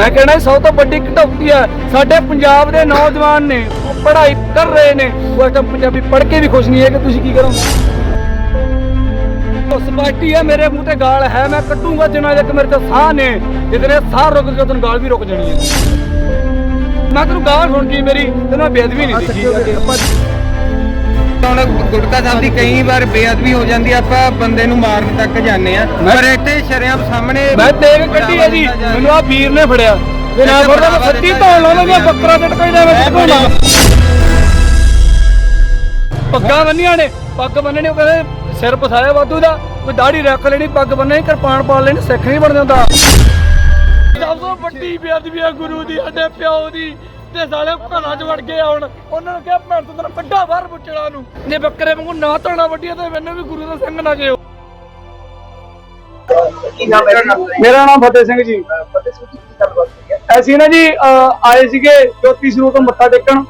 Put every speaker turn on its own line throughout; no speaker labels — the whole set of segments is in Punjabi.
ਮੈਂ ਇਹ ਸਭ ਤੋਂ ਵੱਡੀ ਕਟੌਤੀ ਹੈ ਸਾਡੇ ਪੰਜਾਬ ਦੇ ਨੌਜਵਾਨ ਨੇ ਉਹ ਪੜ੍ਹਾਈ ਕਰ ਰਹੇ ਨੇ। ਉਹ ਟਾਈਮ ਪੰਜਾਬੀ ਪੜ੍ਹ ਕੇ ਵੀ ਖੁਸ਼ ਨਹੀਂ ਹੈ ਕਿ ਤੁਸੀਂ ਕੀ ਕਰੋਗੇ? ਉਸ ਪਾਰਟੀ ਹੈ ਮੇਰੇ ਮੂੰਹ ਤੇ ਗਾਲ ਹੈ। ਮੈਂ ਕੱਢੂੰਗਾ ਜਿੰਨਾ ਤੱਕ ਮੇਰੇ ਤੇ ਸਾਹ ਨੇ। ਜਿਤਨੇ ਸਾਹ ਰੁਕ ਗਏ ਤੈਨੂੰ ਗਾਲ ਵੀ ਰੁਕ ਜਾਣੀ ਹੈ। ਮੈਂ ਤੈਨੂੰ ਗਾਲ ਸੁਣ ਗਈ ਮੇਰੀ? ਤੇ ਮੈਂ ਬੇਅਦਬੀ ਨਹੀਂ ਦੇਖੀ
ਹੁਣ ਗੁਟਕਾ ਸਾਹਿਬ ਦੀ ਕਈ ਵਾਰ ਬੇਅਦਬੀ ਹੋ ਜਾਂਦੀ ਆ, ਆਪਾਂ ਬੰਦੇ ਨੂੰ ਮਾਰਨ ਤੱਕ ਜਾਂਦੇ ਆ।
ਮੈਂ-
ਪਰ ਇੱਥੇ ਸ਼ਰਿਆਮ ਸਾਹਮਣੇ
ਮੈਂ ਦੇਖ ਕੱਢੀ ਹੈ ਜੀ। ਮੈਨੂੰ ਆ ਵੀਰ ਨੇ ਫੜਿਆ। ਤੇ ਨਾ ਫੜਦਾ ਮੈਂ ਸੱਚੀ ਧੌਣ ਲਾਉਂਦਾ
ਰਿਹਾ।
ਬੱਕਰਾ ਟਟਕਾਈ ਦਾ ਟਟਕਾਉਣਾ
ਬੜੀ-
ਪੱਗਾਂ ਬੰਨੀਆਂ ਨੇ ਪੱਗ ਬੰਨਣੀ ਉਹ ਕਹਿੰਦੇ ਸਿਰ ਪਸਾਇਆ ਵਾਧੂ ਦਾ ਕੋਈ ਦਾੜੀ ਰੱਖ ਲੈਣੀ ਪੱਗ ਬੰਨਣੀ ਕਿਰਪਾਨ ਪਾ ਲੈਣੀ ਸਿੱਖ ਨਹੀਂ ਬਣ ਜਾਂਦਾ। ਸਭ ਤੋਂ ਵੱਡੀ ਬੇਅਦਬੀ ਆ ਗੁਰੂ ਦੀ ਸਾਡੇ ਪਿਓ ਦੀ। ਤੇ ਸਾਲੇ ਘਰਾਂ 'ਚ ਵੜ ਗਏ ਹੁਣ। ਉਹਨਾਂ ਨੂੰ ਕਿਹਾ, ਭੈਣ ਤੋਂ ਤੈਨੂੰ ਵੱਡਾ ਬਾਹਰ ਪੁੱਛਣਾ ਨੂੰ ਜੇ ਬੱਕਰੇ ਵਾਂਗੂ ਨਾ ਧੋਣਾ ਵੱਡੀਆਂ ਤੇ ਮੈਨੂੰ ਵੀ ਗੁਰੂ ਦਾ ਸਿੰਘ ਨਾ ਜਿਓ ਮੇਰਾ ਨਾਮ ਫਤਿਹ ਸਿੰਘ ਜੀ। ਅਸੀਂ ਨਾ ਜੀ ਆਏ ਸੀਗੇ ਜੋਤੀ ਸਰੂਪ ਤੋਂ ਮੱਥਾ ਟੇਕਣ।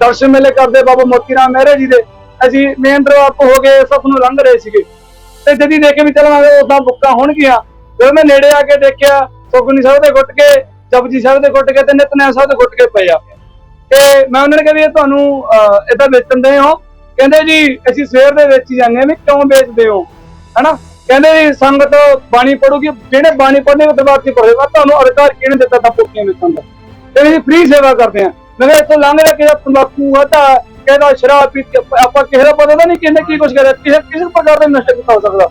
ਦਰਸ਼ਨ ਮੇਲੇ ਕਰਦੇ ਬਾਬਾ ਮੋਤੀ ਰਾਮ ਮਹਿਰੇ ਜੀ ਦੇ। ਅਸੀਂ ਮੇਨ ਦਰਬਾਰ ਹੋ ਕੇ ਸਭ ਨੂੰ ਲੰਘ ਰਹੇ ਸੀਗੇ। ਤੇ ਜਦੀ ਦੇਖੇ ਵੀ ਚੱਲਾਂਗੇ ਉਦਾਂ ਬੁੱਕਾਂ ਹੋਣਗੀਆਂ ਜਦੋਂ ਮੈਂ ਨੇੜੇ ਆ ਕੇ ਦੇਖਿਆ ਸੁਖਨੀ ਸਾਹਿਬ ਦੇ ਗੁੱਟ ਕੇ, ਜਪਜੀ ਸਾਹਿਬ ਦੇ ਗੁੱਟ ਕੇ ਤੇ ਨਿਤਨੇਮ ਸਾਹਿਬ ਦੇ ਗੁੱਟ ਕੇ ਪਏ ਆ। ਤੇ ਮੈਂ ਉਹਨਾਂ ਨੇ ਕਿਹਾ ਵੀ ਇਹ ਤੁਹਾਨੂੰ ਅਹ, ਏਦਾਂ ਵੇਚਣ ਦੇ ਹੋ। ਕਹਿੰਦੇ ਜੀ ਅਸੀਂ ਸਵੇਰ ਦੇ ਵਿੱਚ ਹੀ ਜਾਂਦੇ ਹਾਂ ਵੀ ਕਿਉਂ ਵੇਚਦੇ ਹੋ? ਹਨਾ? ਕਹਿੰਦੇ ਵੀ ਸੰਗਤ ਬਾਣੀ ਪੜੂਗੀ ਜਿਹੜੇ ਬਾਣੀ ਪੜ੍ਹਨੇ ਉਹ ਦਰਬਾਰ 'ਚ ਪੜ੍ਹੇ ਵਾ ਤੁਹਾਨੂੰ ਅਧਿਕਾਰ ਕਿਹਨੇ ਦਿੱਤਾ ਤਾਂ ਪੁੱਛੀਆਂ ਵੇਚਣ ਦਾ ਤੇ ਅਸੀਂ ਫ੍ਰੀ ਸੇਵਾ ਕਰਦੇ ਆ ਮੈਂ ਕਿਹਾ ਇੱਥੋਂ ਲੰਘ ਰਿਹਾ ਕਿਸੇ ਤੰਬਾਕੂ ਆਦਾ ਕਹਿੰਦਾ ਸ਼ਰਾਬ ਪੀ ਕੇ ਆਪਾਂ- ਕਿਸੇ ਦਾ ਪਤਾ ਤਾਂ ਨਹੀਂ ਕਿੰਨੇ ਕੀ ਕੁਝ ਕਰਦਾ ਕਿਸੇ ਕਿਸੇ ਪ੍ਰਕਾਰ ਦੇ ਨਸ਼ੇ ਕੀਤਾ ਹੋ ਸਕਦਾ।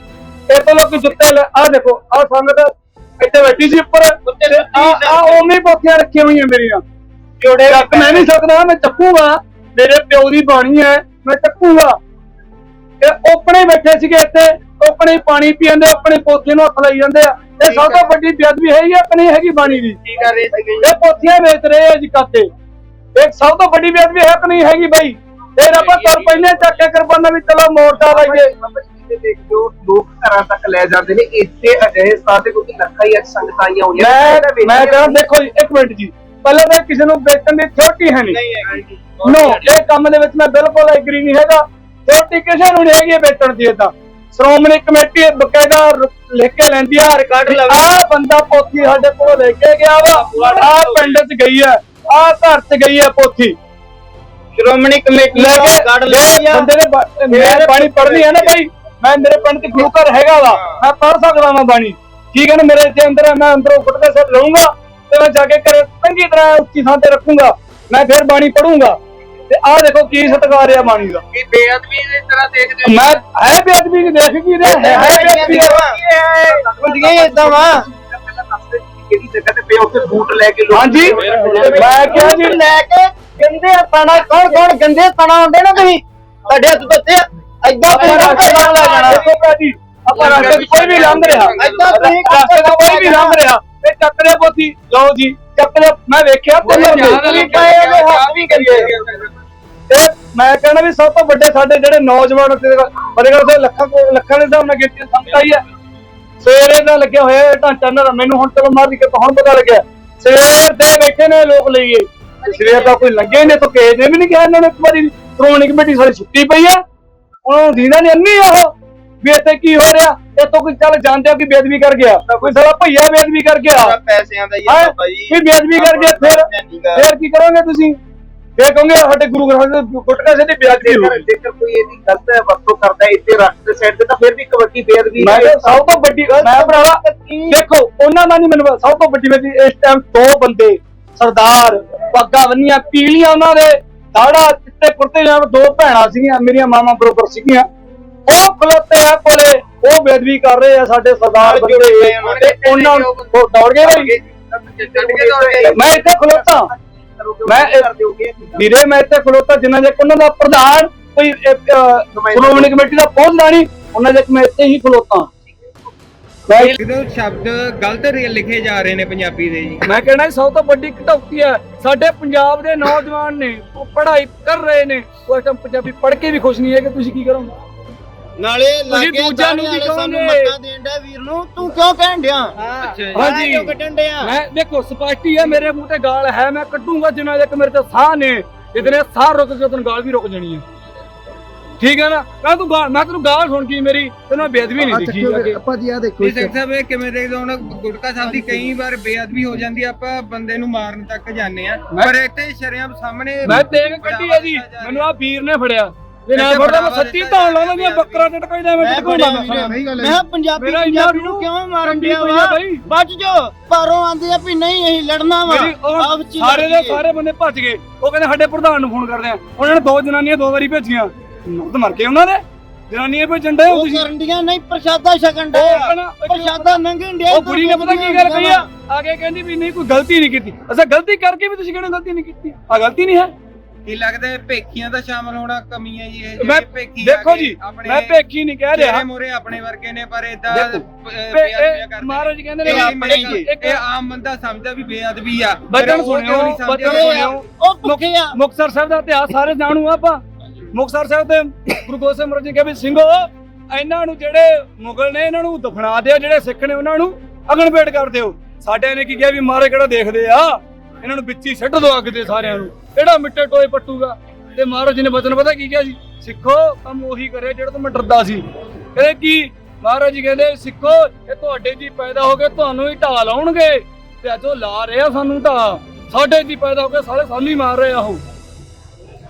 ਇਹ ਤੋਂ ਲੋਕੀ ਜੁੱਤੇ ਲੈ ਆ ਦੇਖੋ ਆ ਸੰਗਤ ਇੱਥੇ ਬੈਠੀ ਸੀ ਉੱਪਰ। ਤੇ ਆ ਆ ਉਵੇਂ ਪੋਥੀਆਂ ਰੱਖੀਆਂ ਹੋਈਆਂ ਮੇਰੀਆਂ। ਜੋੜੇ ਚੱਕ ਮੈਂ ਨਹੀਂ ਸਕਦਾ ਮੈਂ ਚੱਕੂਗਾ। ਮੇਰੇ ਪਿਓ ਦੀ ਬਾਣੀ ਹੈ ਮੈਂ ਚੱਕੂਗਾ। ਇਹ ਓਪਣੇ ਬੈਠੇ ਸੀਗੇ ਇੱਥੇ ਓਪਣੇ ਪਾਣੀ ਪੀਂਦੇ ਆਪਣੇ ਪੋਥੇ ਨੂੰ ਹੱਥ ਲਾਈ ਜਾਂਦੇ ਆ। ਇਹ ਸਭ ਤੋਂ ਵੱਡੀ ਬੇਅਦਬੀ ਹੈ ਹੀ ਆਪਣੀ ਹੈਗੀ ਬਾਣੀ ਦੀ?
ਕੀ ਕਰ ਰਹੇ ਸੀਗੇ?
ਇਹ ਪੋਥੀਆਂ ਵੇਚ ਰਹੇ ਆ ਜੀ ਕਾਤੇ। ਇੱਕ ਸਭ ਤੋਂ ਵੱਡੀ ਬੇਅਦਬੀ ਹੈ ਨਹੀਂ ਹੈਗੀ ਬਾਈ? ਇਹ ਰੱਬਾ ਤੁਰ ਪਹਿਲੇ ਚੱਕ ਕੇ ਕਰਬਾਨਾ ਵੀ ਚਲੋ ਮੋਰਚਾ ਲਾਈਏ
ਕਿਤੇ ਦੇਖਿਓ ਲੋਕ ਘਰਾਂ ਤੱਕ ਲੈ ਜਾਂਦੇ ਨੇ ਇੱਥੇ ਅਜਿਹੇ ਤੇ ਕਿਉਂਕਿ ਲੱਖਾਂ ਹੀ ਸੰਗਤਾਂ ਆਈਆਂ ਹੋਈਆਂ
ਮੈਂ ਮੈਂ ਕਹਾਂ ਦੇਖੋ ਜੀ ਇੱਕ ਮਿੰਟ ਜੀ। ਪਹਿਲਾਂ ਤਾਂ ਕਿਸੇ ਨੂੰ ਵੇਚਣ ਦੀ ਥਿਓਰਟੀ ਹੈ ਨਹੀਂ।
ਹੈਗੀ
ਨੋ ਇਹ ਕੰਮ ਦੇ ਵਿੱਚ ਮੈਂ ਬਿਲਕੁਲ ਐਗਰੀ ਨਹੀਂ ਹੈਗਾ। ਥਿਓਰਟੀ ਕਿਸੇ ਨੂੰ ਨਹੀਂ ਹੈਗੀ ਇਹ ਵੇਚਣ ਦੀ ਤਾਂ ਸ਼੍ਰੋਮਣੀ ਕਮੇਟੀ ਇਹ ਬਕਾਇਦਾ ਲਿਖ ਕੇ ਲੈਂਦੀ ਆ। ਰਿਕਾਰਡ ਆ। ਬੰਦਾ ਪੋਥੀ ਸਾਡੇ ਕੋਲ ਲੈ ਕੇ ਗਿਆ ਵਾ। ਆ ਪਿੰਡ 'ਚ ਗਈ ਆ ਆ ਘਰ 'ਚ ਗਈ ਆ ਪੋਥੀ।
ਸ਼੍ਰੋਮਣੀ ਕਮੇਟੀ
ਲੈ ਕੇ
ਕੱਢ
ਜਿਹੜੇ ਬੰਦੇ ਨੇ ਬਾ- ਮੈਂ ਬਾਣੀ ਪੜ੍ਹਨੀ ਹੈ ਨਾ ਭਾਈ। ਮੈਂ ਮੇਰੇ ਪਿੰਡ 'ਚ ਗੁਰੂ ਘਰ ਹੈਗਾ ਵਾ। ਮੈਂ ਪੜ੍ਹ ਸਕਦਾ ਵਾਂ ਬਾਣੀ ਠੀਕ ਹੈ ਨਾ ਮੇਰੇ ਇੱਥੇ ਅੰਦਰ ਹੈ, ਮੈਂ ਅੰਦਰੋਂ ਗੁਟਕੇ ਸਿਰ ਲਊਂਗਾ ਤੇ ਮੈਂ ਜਾ ਕੇ ਘਰੇ ਚੰਗੀ ਤਰ੍ਹਾਂ ਉੱਚੀ ਥਾਂ ਤੇ ਰੱਖੂੰਗਾ। ਮੈਂ ਫਿਰ ਬਾਣੀ ਪੜ੍ਹੂੰਗਾ ਤੇ ਆਹ ਦੇਖੋ ਕੀ ਸਤਿਕਾਰ ਆ ਬਾਣੀ ਦਾ।
ਕੀ ਬੇਅਦਬੀ ਦੀ ਤਰ੍ਹਾਂ ਦੇਖਦੇ
ਮੈਂ ਹੈ ਬੇਅਦਬੀ ਨਹੀਂ ਦੇਖ ਕੀ ਰਿਹਾ? ਹੈ ਹੈ ਬੇਅਦਬੀ
ਹੁੰਦੀਆਂ ਹੀ। ਇਦਾਂ ਵਾ। ਕਿਹੜੀ ਜਗ੍ਹਾ ਤੇ ਪਏ ਉੱਥੇ ਬੂਟ ਲੈ ਕੇ ਲੋਕ
ਹਾਂਜੀ। ਮੈਂ ਕਿਹਾ ਜੀ
ਲੈ ਕੇ ਗੰਦੇ ਤਣਾ ਕੌਣ ਕੌਣ ਗੰਦੇ ਤਣਾ ਹੁੰਦੇ ਨਾ ਤੁਸੀਂ? ਤੁਹਾਡੇ ਹੱਥ ਤੋਂ ਐਦਾਂ
ਆਪਾਂ ਰਸਤੇ ਨਾਲ ਲੈ ਜਾਣਾ। ਆਪਾਂ ਰਸਤੇ ਕੋਈ ਵੀ ਲੰਘ ਰਿਹਾ।
ਏਦਾਂ ਤੁਸੀਂ
ਰਸਤੇ ਕੋਈ ਵੀ ਲੰਘ ਰਿਹਾ। ਤੇ ਚੱਕ ਲਿਆ ਪੋਥੀ ਲਓ ਜੀ ਚੱਕ ਲਿਆ। ਮੈਂ ਵੇਖਿਆ ਤਿੰਨ
ਵੀ ਗੰਦੇ
ਇਹ ਮੈਂ ਕਹਿੰਦਾ ਵੀ ਸਭ ਤੋਂ ਵੱਡੇ ਸਾਡੇ ਜਿਹੜੇ ਨੌਜਵਾਨ ਤੇ ਫਤਿਹਗੜ੍ਹ ਸਾਹਿਬ ਲੱਖਾਂ ਲੱਖਾਂ ਦੇ ਹਿਸਾਬ ਨਾਲ ਗਿਣਤੀ ਸੰਗਤ ਆਈ ਹੈ ਸਵੇਰੇ ਦਾ ਲੱਗਿਆ ਹੋਇਆ ਇਹ ਢਾਂਚਾ ਨਾ ਮੈਨੂੰ ਹੁਣ ਚਲੋ ਮਾਰ ਕੇ ਹੁਣ ਪਤਾ ਲੱਗਿਆ। ਸਵੇਰ ਦੇ ਬੈਠੇ ਨੇ ਲੋਕ ਲਈਏ। ਸਵੇਰ ਦਾ ਕੋਈ ਲੱਗੇ ਨੇ ਤਾਂ ਕਿਸੇ ਨੇ ਵੀ ਨਹੀਂ ਕਿਹਾ ਇਹਨਾਂ ਨੇ ਇੱਕ ਵਾਰੀ। ਸ਼੍ਰੋਮਣੀ ਕਮੇਟੀ ਸਾਰੀ ਸੁੱਤੀ ਪਈ ਆ ਉਹਨੂੰ ਨੇ ਅੰਨੀ ਉਹ। ਵੀ ਇੱਥੇ ਕੀ ਹੋ ਰਿਹਾ? ਇਹ ਤੋਂ ਕੋਈ ਚੱਲ ਜਾਂਦੇ ਆ ਕਿ ਬੇਦਬੀ ਕਰ ਗਿਆ? ਕੋਈ ਸਾਲਾ ਭਈਆ ਬੇਦਬੀ ਕਰ ਗਿਆ।
ਪੈਸਿਆਂ ਦਾ ਹੀ
ਹੈਂ?
ਆ ਬਾਬਾ ਜੀ।
ਵੀ ਬੇਅਦਬੀ ਕਰ ਗਿਆ ਫਿਰ?
ਫਿਰ
ਕੀ ਕਰੋਗੇ ਤੁਸੀਂ? ਫੇਰ ਕਹੋਗੇ ਸਾਡੇ ਗੁਰੂ ਗ੍ਰੰਥ ਸਾਹਿਬ ਦੇ ਗੁਟਕਾ ਸੇ ਦੀ ਹੋ ਗਈ।
ਜੇਕਰ ਕੋਈ ਇਹਦੀ ਗਲਤ ਵਰਤੋਂ ਕਰਦਾ ਹੈ ਇੱਥੇ ਦੇ ਸਾਈਡ ਤੇ ਤਾਂ ਫਿਰ ਵੀ ਇੱਕ ਵੱਡੀ ਬੇਅਦਬੀ
ਮੈਂ ਸਭ ਤੋਂ ਵੱਡੀ ਮੈਂ ਭਰਾਵਾ ਦੇਖੋ ਉਹਨਾਂ ਦਾ ਨਹੀਂ ਮੈਨੂੰ ਸਭ ਤੋਂ ਵੱਡੀ ਵੱਡੀ ਇਸ ਟਾਈਮ ਦੋ ਬੰਦੇ ਸਰਦਾਰ ਪੱਗਾਂ ਬੰਨੀਆਂ ਪੀਲੀਆਂ ਉਹਨਾਂ ਦੇ ਦਾੜਾ ਚਿੱਟੇ ਕੁਰਤੇ ਜਾਂ ਦੋ ਭੈਣਾਂ ਸੀਗੀਆਂ ਮੇਰੀਆਂ ਮਾਮਾ ਬਰੋਬਰ ਸੀਗੀਆਂ। ਉਹ ਖਲੋਤੇ ਆ ਕੋਲੇ ਉਹ ਬੇਦਬੀ ਕਰ ਰਹੇ ਆ ਸਾਡੇ ਸਰਦਾਰ ਬੰਦੇ। ਤੇ ਉਹਨਾਂ ਨੂੰ ਉਹ ਦੌੜ ਗਏ ਭਾਈ ਮੈਂ ਇੱਥੇ ਖਲੋਤਾ। ਮੈਂ ਇਹ- ਵੀਰੇ ਮੈਂ ਇੱਥੇ ਖਲੋਤਾ ਜਿੰਨਾ ਜੇ ਉਹਨਾਂ ਦਾ ਪ੍ਰਧਾਨ ਕੋਈ ਸ਼੍ਰੋਮਣੀ ਕਮੇਟੀ ਦਾ ਪਹੁੰਚਦਾ ਨਹੀਂ ਉਹਨਾਂ ਦੇ ਮੈਂ ਇੱਥੇ ਹੀ ਖਲੋਤਾ।
ਜਦੋਂ ਸ਼ਬਦ ਗਲਤ ਲਿਖੇ ਜਾ ਰਹੇ ਨੇ ਪੰਜਾਬੀ ਦੇ ਜੀ।
ਮੈਂ ਕਹਿਣਾ ਸਭ ਤੋਂ ਵੱਡੀ ਕਟੌਤੀ ਹੈ। ਸਾਡੇ ਪੰਜਾਬ ਦੇ ਨੌਜਵਾਨ ਨੇ ਉਹ ਪੜ੍ਹਾਈ ਕਰ ਰਹੇ ਨੇ। ਉਹ ਇਸ ਟਾਈਮ ਪੰਜਾਬੀ ਪੜ੍ਹ ਕੇ ਵੀ ਖੁਸ਼ ਨਹੀਂ ਹੈ ਕਿ ਤੁਸੀਂ ਕੀ ਕਰੋਗੇ?
ਨਾਲੇ
ਤੁਸੀਂ
ਲਾਗੇ
ਦੂਜਿਆਂ ਨੂੰ ਕੀ
ਵਾਲੇ ਸਾਨੂੰ
ਕਹੋਗੇ?
ਮੱਤਾ ਦੇਣ ਡਿਆ ਵੀਰ ਨੂੰ। ਤੂੰ ਕਿਉਂ ਕਹਿਣ ਡਿਆ?
ਅੱਛਾ
ਹਾਂਜੀ।
ਕਿਉਂ ਕੱਢਣ ਡਿਆ?
ਮੈਂ ਦੇਖੋ ਸਪਸ਼ਟੀ ਹੈ ਮੇਰੇ ਮੂੰਹ ਤੇ ਗਾਲ ਹੈ ਮੈਂ ਕੱਢੂੰਗਾ ਜਿੰਨਾ ਤੱਕ ਮੇਰੇ ਤੇ ਸਾਹ ਨੇ। ਇਤਨੇ ਸਾਹ ਰੁਕ ਗਏ ਤੈਨੂੰ ਗਾਲ ਵੀ ਰੁਕ ਜਾਣੀ ਹੈ। ਠੀਕ ਹੈ ਨਾ? ਕਹ ਤੂੰ ਗਾਲ ਮੈਂ ਤੈਨੂੰ ਗਾਲ ਸੁਣ ਕੀ ਮੇਰੀ ਤੈਨੂੰ ਬੇਅਦਬੀ ਨਹੀਂ ਦਿਖੀ ਅੱਗੇ
ਭਾਜੀ ਆ ਦੇਖੋ
ਨਹੀਂ ਸਿੰਘ ਸਾਹਿਬ ਇਹ ਕਿਵੇਂ ਦੇਖਦੇ ਹੋ? ਹੁਣ ਗੁਟਕਾ ਸਾਹਿਬ ਦੀ ਕਈ ਵਾਰ ਬੇਅਦਬੀ ਹੋ ਜਾਂਦੀ ਆ ਆਪਾਂ ਬੰਦੇ ਨੂੰ ਮਾਰਨ ਤੱਕ ਜਾਂਦੇ ਆ।
ਮੈਂ-
ਪਰ ਇੱਥੇ ਸ਼ਰਿਆਂ ਸਾਹਮਣੇ
ਮੈਂ ਦੇਖ ਕੱਢੀ ਹੈ ਜੀ। ਮੈਨੂੰ ਆ ਵੀਰ ਨੇ ਫੜਿਆ। ਜੇ ਨਾ ਫੜਦਾ ਮੈਂ ਸੱਚੀ ਧੌਣ ਲਾਉਣਾ ਦੀਆਂ ਬੱਕਰਾ ਤੇ ਟਕਾਈਦਾ ਮੈਂ
ਮੈਂ
ਟਕਾਉਂਦਾ
ਬੜਿਆ ਵੀਰੇ।
ਸਹੀ ਗੱਲ
ਮੈਂ ਕਿਹਾ ਪੰਜਾਬੀ
ਮੇਰਾ ਇੰਨਾ
ਪੰਜਾਬੀ ਨੂੰ ਕਿਉਂ ਮਾਰਨ ਡਿਆ
ਆ
ਵਾ?
ਬਾਈ।
ਬਚ ਜੋ ਬਾਹਰੋਂ ਆਂਦੇ ਆ ਵੀ ਨਹੀਂ ਅਸੀਂ ਲੜਨਾ ਵਾ।
ਮੇਰੀ ਉਹ
ਆਪ ਚ ਹੀ
ਸਾਰੇ ਦੇ
ਲੜੀਏ।
ਸਾਰੇ ਬੰਦੇ ਭੱਜ ਗਏ। ਉਹ ਕਹਿੰਦੇ ਸਾਡੇ ਪ੍ਰਧਾਨ ਨੂੰ ਫੋਨ ਕਰਦੇ ਆ। ਉਹਨਾਂ ਨੇ ਦੋ ਜਨਾਨੀਆਂ ਦੋ ਵਾਰੀ ਭੇਜੀਆਂ। ਨੁਕਤ ਮਰ ਕੇ ਉਹਨਾਂ ਦੇ। ਜਨਾਨੀਆਂ ਭੇਜਣ ਦੇ
ਉਹ
ਤੁਸੀਂ?
ਕਰਨ ਡੀਆਂ ਨਹੀਂ ਪ੍ਰਸ਼ਾਦਾ ਛਕਣ ਦੇ
ਉਹ ਕਹਿਣਾ-
ਪ੍ਰਸ਼ਾਦਾ ਨੰਗਣ ਡਿਆ
ਉਹ ਕੁੜੀ ਨੇ ਪਤਾ ਕੀ ਗੱਲ ਕਹੀ ਆ? ਆ ਕੇ ਕਹਿੰਦੀ ਵੀ ਨਹੀਂ ਕੋਈ ਗਲਤੀ ਨਹੀਂ ਕੀਤੀ। ਅਸਾਂ ਗਲਤੀ ਕਰਕੇ ਵੀ ਤੁਸੀਂ ਕਹਿੰਦੇ ਗਲਤੀ ਨਹੀਂ ਕੀਤੀ? ਆ ਗਲਤੀ ਨਹੀਂ ਹੈ?
ਕੀ ਲੱਗਦਾ ਹੈ ਭੇਖੀਆਂ ਦਾ ਸ਼ਾਮਲ ਹੋਣਾ ਕਮੀ ਹੈ ਜੀ ਇਹ
ਮੈਂ
ਜਿਹੜੇ ਭੇਖੀ ਆ
ਦੇਖੋ ਜੀ
ਆਪਣੇ
ਮੈਂ ਭੇਖੀ ਨਹੀਂ ਕਹਿ ਰਿਹਾ।
ਚਿਹਰੇ ਮੋਰੇ ਆਪਣੇ ਵਰਗੇ ਨੇ ਪਰ ਇਦਾਂ
ਦੇਖੋ। ਮਹਾਰਾਜ ਕਹਿੰਦੇ ਨੇ
ਇਹ ਆਪਣੇ ਜੀ। ਇਹ ਆਮ ਬੰਦਾ ਸਮਝਦਾ ਵੀ ਬੇਅਦਬੀ ਆ
ਬਚਨ ਸੁਣਿਓ,
ਕਿਉਂ ਨਹੀਂ ਸਮਝਦਾ?
ਬਚਨ ਸੁਣਿਓ।
ਉਹ ਭੁੱਖੇ ਆ।
ਮੁਕਤਸਰ ਸਾਹਿਬ ਦਾ ਇਤਿਹਾਸ ਸਾਰੇ ਜਾਣੂ ਆ ਆਪਾਂ। ਮੁਕਤਸਰ ਸਾਹਿਬ ਤੇ ਗੁਰੂ ਗੋਬਿੰਦ ਸਿੰਘ ਮਹਾਰਾਜ ਜੀ ਕਹਿੰਦੇ ਵੀ ਸਿੰਘੋ ਇਹਨਾਂ ਨੂੰ ਜਿਹੜੇ ਮੁਗਲ ਨੇ ਇਹਨਾਂ ਨੂੰ ਦਫਨਾ ਦਿਓ ਜਿਹੜੇ ਸਿੱਖ ਨੇ ਉਹਨਾਂ ਨੂੰ ਅਗਨਪੇਟ ਕਰ ਦਿਓ। ਸਾਡੇ ਨੇ ਕੀ ਕਿਹਾ ਵੀ ਮਾਰੇ ਕਿਹੜਾ ਦੇਖਦੇ ਆ? ਇਹਨਾਂ ਨੂੰ ਵਿੱਚ ਹੀ ਸਿੱਟ ਦੋ ਅੱਗ ਤੇ ਸਾਰਿਆਂ ਨੂੰ। ਕਿਹੜਾ ਮਿੱਟੇ ਟੋਏ ਪੱਟੂਗਾ? ਤੇ ਮਹਾਰਾਜ ਜੀ ਨੇ ਬਚਨ ਪਤਾ ਕੀ ਕਿਹਾ ਸੀ? ਸਿੱਖੋ, ਕੰਮ ਉਹੀ ਕਰੇ ਜਿਹੜਾ ਤੋਂ ਮੈਂ ਡਰਦਾ ਸੀ। ਕਹਿੰਦੇ ਕੀ? ਮਹਾਰਾਜ ਜੀ ਕਹਿੰਦੇ, ਸਿੱਖੋ, ਇਹ ਤੁਹਾਡੇ ਜੀ ਪੈਦਾ ਹੋ ਕੇ ਤੁਹਾਨੂੰ ਹੀ ਢਾਹ ਲਾਉਣਗੇ। ਤੇ ਅੱਜ ਉਹ ਲਾ ਰਹੇ ਸਾਨੂੰ ਢਾਹ। ਸਾਡੇ ਜੀ ਪੈਦਾ ਹੋ ਕੇ ਸਾਰੇ ਸਾਨੂੰ ਹੀ ਮਾਰ ਰਹੇ ਆ ਉਹ।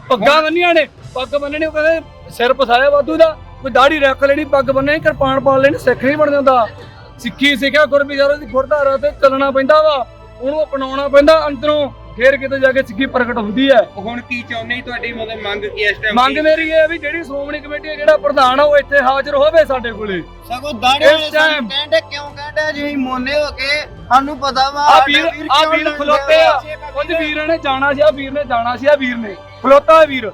ਪੱਗਾਂ ਬੰਨੀਆਂ ਨੇ। ਪੱਗ ਬੰਨਣੀ ਉਹ ਕਹਿੰਦੇ, ਸਿਰ ਪਸਾਇਆ ਵਾਧੂ ਦਾ। ਕੋਈ ਦਾੜੀ ਰੱਖ ਲੈਣੀ, ਪੱਗ ਬੰਨਣੀ ਕਿਰਪਾਨ ਪਾ ਲੈਣੀ, ਸਿੱਖ ਨਹੀਂ ਬਣ ਜਾਂਦਾ। ਸਿੱਖੀ ਸਿੱਖਿਆ ਗੁਰਬਿਚਾਰੇ ਦੀ ਗੁਰਧਾਰਾ ਤੇ ਚੱਲਣਾ ਪੈਂਦਾ ਵਾ, ਉਹਨੂੰ ਅਪਣਾਉਣਾ ਪੈਂਦਾ ਅੰਦਰੋਂ। ਫੇਰ ਕਿਤੇ ਜਾ ਕੇ ਸਿੱਖੀ ਪ੍ਰਗਟ ਹੁੰਦੀ ਹੈ।
ਹੁਣ ਕੀ ਚਾਹੁੰਦੇ ਤੁਹਾਡੀ ਮਤਲਬ ਮੰਗ ਕੀ ਹੈ ਇਸ ਟਾਈਮ
ਮੰਗ ਮੇਰੀ ਇਹ ਹੈ ਵੀ ਜਿਹੜੀ ਸ਼੍ਰੋਮਣੀ ਕਮੇਟੀ ਦਾ ਜਿਹੜਾ ਪ੍ਰਧਾਨ ਆ ਉਹ ਇੱਥੇ ਹਾਜ਼ਰ ਹੋਵੇ ਸਾਡੇ ਕੋਲੇ।
ਸਗੋਂ ਦਾੜੇ
ਇਸ
ਵਾਲੇ ਸਾਨੂੰ
time-
ਕਹਿੰਦੇ ਕਿਉਂ ਕਹਿੰਦੇ ਜੀ ਮੋਨੇ ਹੋ ਕੇ ਸਾਨੂੰ ਪਤਾ ਵਾ
ਆ ਵੀਰ ਆ ਵੀਰ ਖਲੋਤੇ ਆ? ਕੁਝ ਵੀਰਾਂ ਨੇ ਜਾਣਾ ਸੀ ਆ ਵੀਰ ਨੇ ਜਾਣਾ ਸੀ ਆ ਵੀਰ ਨੇ। ਖਲੋਤਾ ਹੈ ਵੀਰ।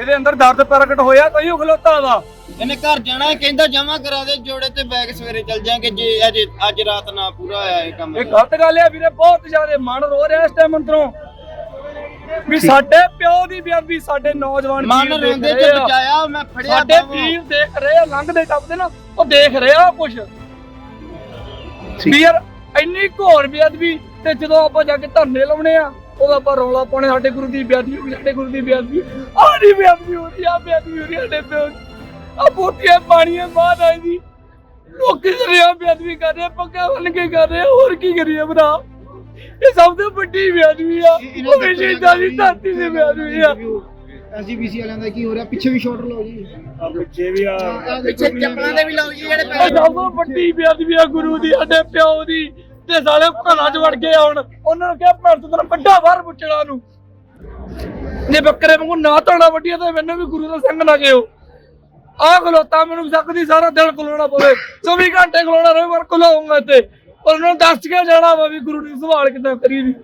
ਇਹਦੇ ਅੰਦਰ ਦਰਦ ਪ੍ਰਗਟ ਹੋਇਆ ਤਾਂ ਹੀ ਉਹ ਖਲੋਤਾ ਵਾ।
ਇਹਨੇ ਘਰ ਜਾਣਾ ਕਹਿੰਦਾ ਜਮਾ ਕਰਾ ਦੇ ਜੋੜੇ ਤੇ ਬੈਗ ਸਵੇਰੇ ਚੱਲ ਜਾਾਂਗੇ ਜੇ ਅੱਜ ਅੱਜ ਰਾਤ ਨਾ ਪੂਰਾ ਹੋਇਆ ਇਹ ਕੰਮ
ਇਹ ਗਲਤ ਗੱਲ ਹੈ ਵੀਰੇ ਬਹੁਤ ਜ਼ਿਆਦਾ ਮਨ ਰੋ ਰਿਹਾ ਇਸ ਟਾਈਮ ਅੰਦਰੋਂ। ਵੀ ਸਾਡੇ ਪਿਓ ਦੀ ਬੇਅਦਬੀ ਸਾਡੇ ਨੌਜਵਾਨ
ਮਨ
ਵੀਰ ਦੇਖ
ਰੋਂਦੇ
ਰਹੇ
ਚ
ਆ।
ਬਚਾਇਆ ਮੈਂ ਫੜਿਆ
ਸਾਡੇ। ਵੀਰ ਦੇਖ ਰਹੇ ਆ ਲੰਘਦੇ ਟੱਪਦੇ ਨਾ ਉਹ ਦੇਖ ਰਿਹਾ ਕੁਝ ਵੀ ਯਾਰ ਇੰਨੀ ਘੋਰ ਬੇਅਦਬੀ ਤੇ ਜਦੋਂ ਆਪਾਂ ਜਾ ਕੇ ਧਰਨੇ ਲਾਉਣੇ ਆ ਉਦੋਂ ਆਪਾਂ ਰੌਲਾ ਪਾਉਣੇ ਸਾਡੇ ਗੁਰੂ ਦੀ ਬੇਅਦਬੀ ਹੋ ਗਈ ਸਾਡੇ ਗੁਰੂ ਦੀ ਬੇਅਦਬੀ ਆਹ ਨਹੀਂ ਬੇਅਦਬੀ ਹੋ ਰਹੀ ਆ ਬੇਅਦਬੀ ਹੋ ਰਹੀ ਆ ਸਾਡੇ ਪਿਓ ਆ ਬੋਤੀਆਂ ਪਾਣੀਆਂ ਬਾਹਰ ਆਈ ਦੀ। ਲੋਕੀ ਦਰਿਆ ਬੇਅਦਬੀ ਕਰ ਰਹੇ ਆ, ਪੱਗਾਂ ਬੰਨ ਕੇ ਕਰ ਰਹੇ ਆ, ਹੋਰ ਕੀ ਕਰੀਏ ਭਰਾ? ਇਹ ਸਭ ਤੋਂ ਵੱਡੀ ਬੇਅਦਬੀ ਆ। ਉਹ ਵੀ ਸ਼ਹੀਦਾਂ ਦੀ ਧਰਤੀ ਤੇ ਬੇਅਦਬੀ ਆ।
ਐਸਜੀਪੀਸੀ ਵਾਲਿਆਂ ਦਾ ਕੀ ਹੋ ਰਿਹਾ? ਪਿੱਛੇ ਵੀ ਸ਼ਾਟ ਲਓ ਜੀ।
ਪਿੱਛੇ ਵੀ ਆ।
ਪਿੱਛੇ ਚੱਪਲਾਂ ਦੇ ਵੀ ਲਾਓ ਜੀ ਜਿਹੜੇ
ਸਭ ਤੋਂ ਵੱਡੀ ਬੇਅਦਬੀ ਆ ਗੁਰੂ ਦੀ ਸਾਡੇ ਪਿਓ ਦੀ। ਤੇ ਸਾਲੇ ਘਰਾਂ 'ਚ ਵੜ ਗਏ ਹੁਣ ਉਹਨਾਂ ਨੂੰ ਕਿਹਾ ਭੈਣ ਤੂੰ ਵੱਡਾ ਬਾਹਰ ਪੁੱਛਣਾ ਨੂੰ ਜੇ ਬੱਕਰੇ ਵਾਂਗੂ ਨਾ ਧੋਣਾ ਵੱਡੀਆਂ, ਤੇ ਮੈਨੂੰ ਵੀ ਗੁਰੂ ਦਾ ਸੰਗ ਨਾ ਗਿਓ ਆ ਖਲੋਤਾ, ਮੈਨੂੰ ਸਕਦੀ ਸਾਰਾ ਦਿਨ ਖਲੋਣਾ ਪਵੇ। 24 ਘੰਟੇ ਖਲੋਣਾ ਰਹੇ ਪਰ ਖਲੋਉਂਗਾ ਤੇ ਪਰ ਉਹਨਾਂ ਨੂੰ ਦੱਸ ਕੇ ਜਾਣਾ ਵਾ ਵੀ ਗੁਰੂ ਦੀ ਸੰਭਾਲ ਕਿੱਦਾਂ ਕਰੀ ਦੀ